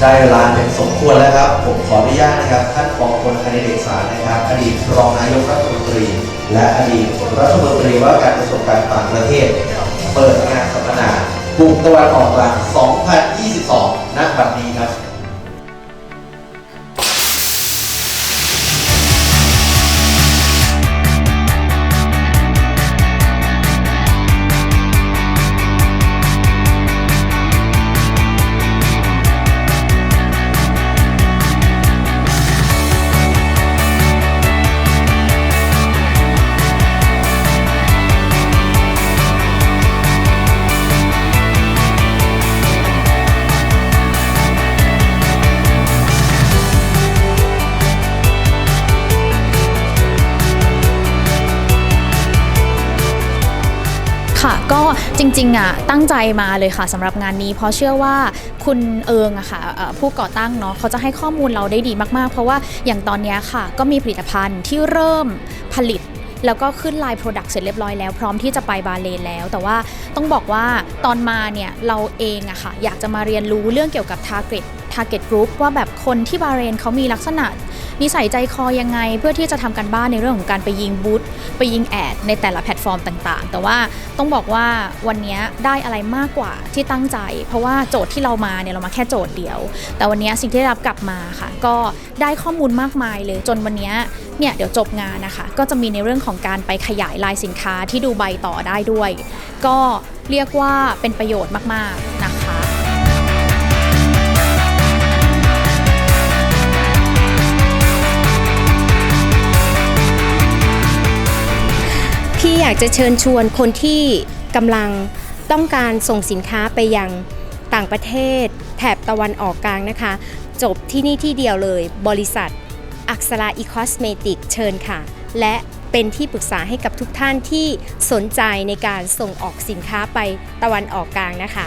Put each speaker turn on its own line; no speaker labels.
ได้เวลาเป็นสมควรแล้วครับ ผมขออนุญาตนะครับ ท่านปองพลคณิเดชสารนะครับ อดีตรองนายกรัฐมนตรี และอดีตรัฐมนตรีว่าการกระทรวงการต่างประเทศ เปิดงานสัมมนากลุ่มตะวันออกกลาง 2022 ณ บัดนี้ครับ
ค่ะ ก็จริงๆอะตั้งใจมาเลยค่ะสำหรับงานนี้ เพราะเชื่อว่าคุณเอิงอะค่ะผู้ก่อตั้งเนาะเขาจะให้ข้อมูลเราได้ดีมากๆ เพราะว่าอย่างตอนนี้ค่ะ ก็มีผลิตภัณฑ์ที่เริ่มผลิตแล้วก็ขึ้นลาย Product เสร็จเรียบร้อยแล้วพร้อมที่จะไปบาเลนแล้ว แต่ว่าต้องบอกว่าตอนมาเนี่ย เราเองอะค่ะ อยากจะมาเรียนรู้เรื่องเกี่ยวกับ Target Target Group ว่าแบบคนที่บาเรนเขามีลักษณะ นิสัยใจคอยังไง เพื่อที่จะทำกันบ้านในเรื่องของการไปยิงบูธไปยิงแอดในแต่ละแพลตฟอร์มต่างๆ แต่ว่าต้องบอกว่าวันนี้ได้อะไรมากกว่าที่ตั้งใจ เพราะว่าโจทย์ที่เรามาเนี่ยเรามาแค่โจทย์เดียว แต่วันนี้สิ่งที่ได้รับกลับมาค่ะ ก็ได้ข้อมูลมากมายเลยจนวันนี้เนี่ยเดี๋ยวจบงานนะคะ ก็จะมีในเรื่องของการไปขยายลายสินค้าที่ดูใบต่อได้ด้วย ก็เรียกว่าเป็นประโยชน์มาก ๆ นะคะ
อยากจะเชิญชวนคนที่กำลังต้องการส่งสินค้าไปยังต่างประเทศ แถบตะวันออกกลางนะคะ จบที่นี่ที่เดียวเลย บริษัท อักษราอีคอสเมติกเชิญค่ะ และเป็นที่ปรึกษาให้กับทุกท่านที่สนใจในการส่งออกสินค้าไปตะวันออกกลางนะคะ